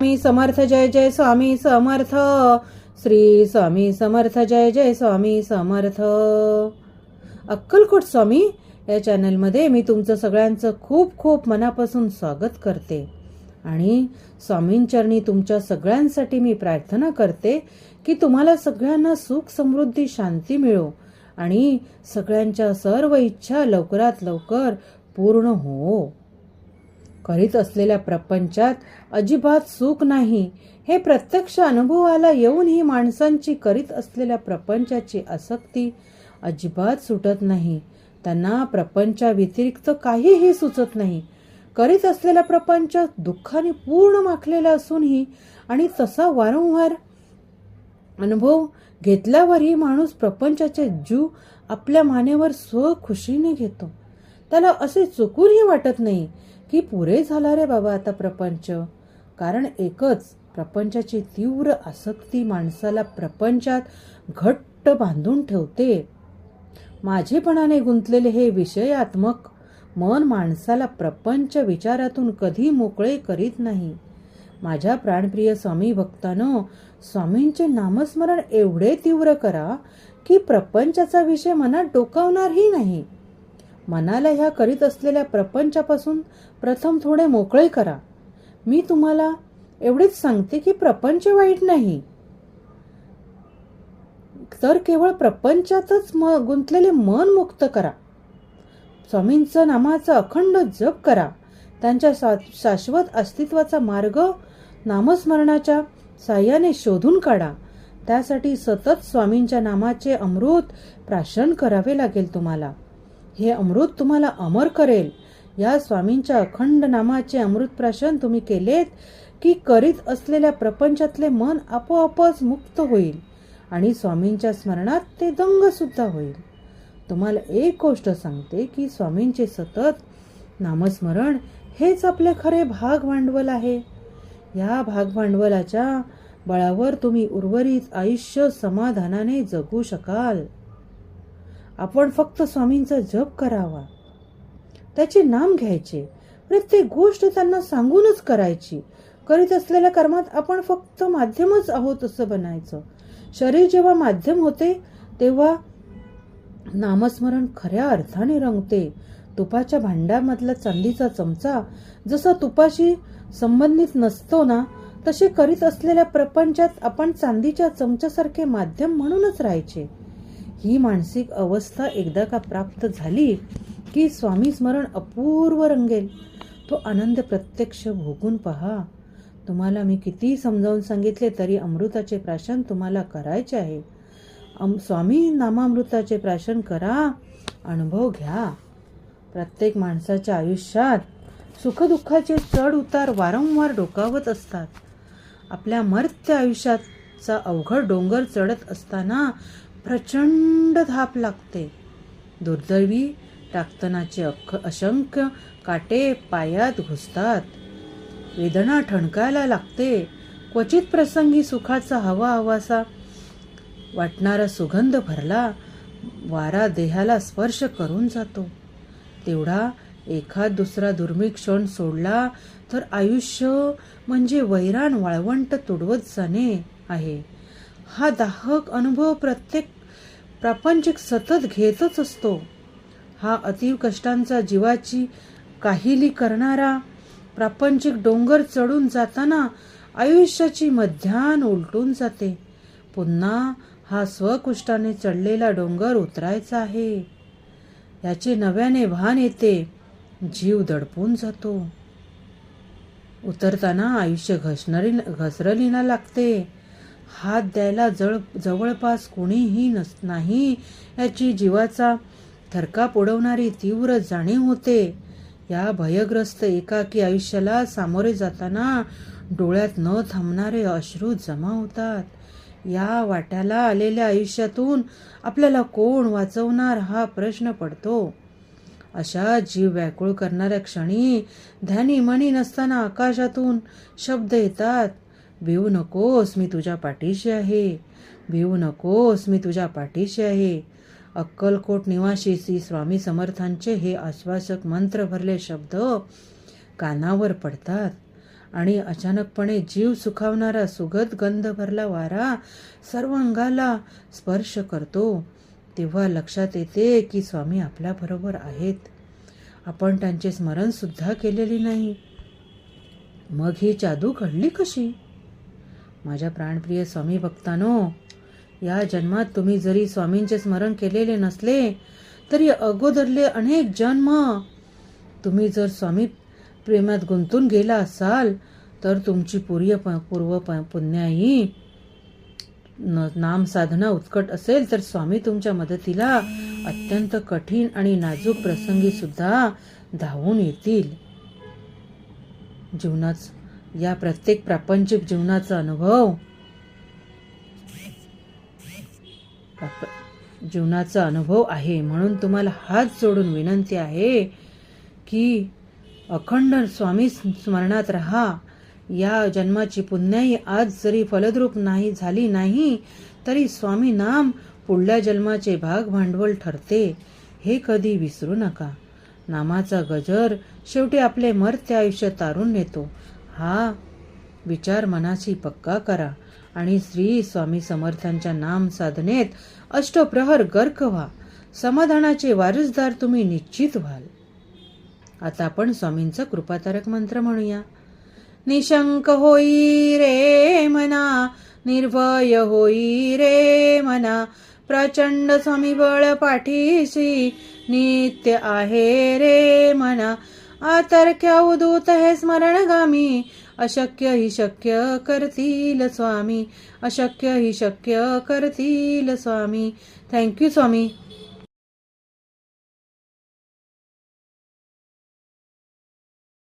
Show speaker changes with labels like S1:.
S1: स्वामी समर्थ जय जय स्वामी समर्थ. श्री स्वामी समर्थ जय जय स्वामी समर्थ. अक्कलकोट स्वामी या चॅनलमध्ये मी तुमचं सगळ्यांचं खूप खूप मनापासून स्वागत करते. आणि स्वामींचरणी तुमच्या सगळ्यांसाठी मी प्रार्थना करते की तुम्हाला सगळ्यांना सुख समृद्धी शांती मिळो आणि सगळ्यांच्या सर्व इच्छा लवकरात लवकर पूर्ण हो. करीत असलेल्या प्रपंचात अजिबात सुख नाही. हे प्रत्यक्ष अनुभवाला येऊन ही माणसांची करीत असलेल्या प्रपंचाची आसक्ती अजिबात सुटत नाही. त्यांना प्रपंचा व्यतिरिक्त काहीही सुचत नाही. करीत असलेला प्रपंच दुःखाने पूर्ण माखलेला असूनही आणि तसा वारंवार अनुभव घेतल्यावरही माणूस प्रपंचाचे जीव आपल्या मानेवर स्वखुशीने घेतो. त्याला असे चुकूनही वाटत नाही की पुरे झाला रे बाबा आता प्रपंच. कारण एकच प्रपंचाची तीव्र आसक्ती माणसाला प्रपंचात घट्ट बांधून ठेवते. माझेपणाने गुंतलेले हे विषयात्मक मन माणसाला प्रपंच विचारातून कधी मोकळे करीत नाही. माझ्या प्राणप्रिय स्वामी भक्तानं स्वामींचे नामस्मरण एवढे तीव्र करा की प्रपंचाचा विषय मनात डोकावणारही नाही. मनाला ह्या करीत असलेल्या प्रपंचापासून प्रथम थोडे मोकळे करा. मी तुम्हाला एवढेच सांगते की प्रपंच वाईट नाही. तर केवळ प्रपंचातच म गुंतलेले मन मुक्त करा. स्वामींचं नामाचा अखंड जप करा. त्यांच्या सा शाश्वत अस्तित्वाचा मार्ग नामस्मरणाच्या साह्याने शोधून काढा. त्यासाठी सतत स्वामींच्या नामाचे अमृत प्राशन करावे लागेल तुम्हाला. हे अमृत तुम्हाला अमर करेल. या स्वामींच्या अखंड नामाचे अमृत प्राशन तुम्ही केलेत की करीत असलेल्या प्रपंचातले मन आपोआपच मुक्त होईल आणि स्वामींच्या स्मरणात ते दंग सुद्धा होईल. तुम्हाला एक गोष्ट सांगते की स्वामींचे सतत नामस्मरण हेच आपले खरे भाग भांडवल आहे. या भाग भांडवलाच्या बळावर तुम्ही उर्वरित आयुष्य समाधानाने जगू शकाल. आपण फक्त स्वामींचा जप करावा. त्याचे नाम घ्यायचे. प्रत्येक गोष्ट त्यांना सांगूनच करायची. करीत असलेल्या कर्मात आपण फक्त माध्यमच आहोत असं बनायचं. शरीर जेव्हा माध्यम होते तेव्हा नामस्मरण खऱ्या अर्थाने रंगते. तुपाच्या भांड्यामधला चांदीचा चमचा जसा तुपाशी संबंधित नसतो ना तसे करीत असलेल्या प्रपंचात आपण चांदीच्या चमच्यासारखे माध्यम म्हणूनच राहायचे. ही मानसिक अवस्था एकदा का प्राप्त झाली की स्वामी स्मरण अपूर्व रंगेल. तो आनंद प्रत्यक्ष भोगून पहा. तुम्हाला मी किती समजावून सांगितले तरी अमृताचे प्राशन तुम्हाला करायचे आहे. अम स्वामी नामामृताचे प्राशन करा. अनुभव घ्या. प्रत्येक माणसाच्या आयुष्यात सुखदुःखाचे चढ उतार वारंवार डोकावत असतात. आपल्या मर्त्य आयुष्याचा अवघड डोंगर चढत असताना प्रचंड धाप लागते. दुर्दैवी टाकतनाचे अख असंख्य काटे पायात घुसतात. वेदना ठणकायला लागते. क्वचित प्रसंगी सुखाचा हवा हवासा वाटणारा सुगंध भरला वारा देहाला स्पर्श करून जातो. तेवढा एखाद दुसरा दुर्मिळ क्षण सोडला तर आयुष्य म्हणजे वैराण वाळवंट तुडवत जाणे आहे. हा दाहक अनुभव प्रत्येक प्रापंचिक सतत घेतच असतो. हा अतीव कष्टांचा जीवाची काहिली करणारा प्रापंचिक डोंगर चढून जाताना आयुष्याची मध्यान उलटून जाते. पुन्हा हा स्वकुष्टाने चढलेला डोंगर उतरायचा आहे. याचे नव्याने भान येते. जीव दडपून जातो. उतरताना आयुष्य घसणारी घसरलीना लागते. हात द्यायला जळ जवळपास कोणीही नस नाही याची जीवाचा थरकाप उडवणारी तीव्र जाणीव होते. या भयग्रस्त एकाकी आयुष्याला सामोरे जाताना डोळ्यात न थांबणारे अश्रू जमा होतात. या वाट्याला आलेल्या आयुष्यातून आपल्याला कोण वाचवणार हा प्रश्न पडतो. अशा जीव व्याकुळ करणाऱ्या क्षणी ध्यानी मणी नसताना आकाशातून शब्द येतात. भिवू नकोस मी तुझ्या पाठीशी आहे. भिवू नकोस मी तुझ्या पाठीशी आहे. अक्कलकोट निवासी श्री स्वामी समर्थांचे हे आश्वासक मंत्र भरले शब्द कानावर पडतात आणि अचानकपणे जीव सुखावणारा सुगत गंध भरला वारा सर्व अंगाला स्पर्श करतो. तेव्हा लक्षात येते की स्वामी आपल्याबरोबर आहेत. आपण त्यांचे स्मरणसुद्धा केलेली केलेले नाही. मग ही जादू घडली कशी? माझ्या प्राणप्रिय स्वामी भक्तानो या जन्मात तुम्ही जरी स्वामींचे स्मरण केलेले नसले तरी अगोदरले अनेक जन्म. तुम्ही जर स्वामी प्रेमात गुंतून गेला असाल तर तुमची पूर्य पूर्व प- पुण्याई न- नाम साधना उत्कट असेल तर स्वामी तुमच्या मदतीला अत्यंत कठीण आणि नाजूक प्रसंगी सुद्धा धावून येतील. जीवनात या प्रत्येक प्रापंचिक जीवनाचा अनुभव. जीवनाचा अनुभव आहे म्हणून तुम्हाला हात जोडून विनंती आहे की अखंड स्वामी स्मरणात राहा. या जन्माची पुण्याई आज जरी फलद्रूप नाही झाली नाही तरी स्वामी नाम पुढल्या जन्माचे भाग भांडवल ठरते. हे कधी विसरू नका. नामाचा गजर शेवटी आपले मर्त्य आयुष्य तारून नेतो. हा विचार मनाशी पक्का करा आणि श्री स्वामी समर्थांच्या नाम साधनेत अष्टप्रहर गर्क व्हा. समाधानाचे वारसदार तुम्ही निश्चित व्हाल. आता आपण स्वामींचा कृपातारक मंत्र म्हणूया. निशंक होई रे मना निर्भय होई रे मना प्रचंड स्वामी बळ पाठीशी नित्य आहे रे मना आतर्क्यावदूत हे स्मरणगामी. अशक्य ही शक्य करतील स्वामी. अशक्य ही शक्य करतील स्वामी. थँक्यू स्वामी.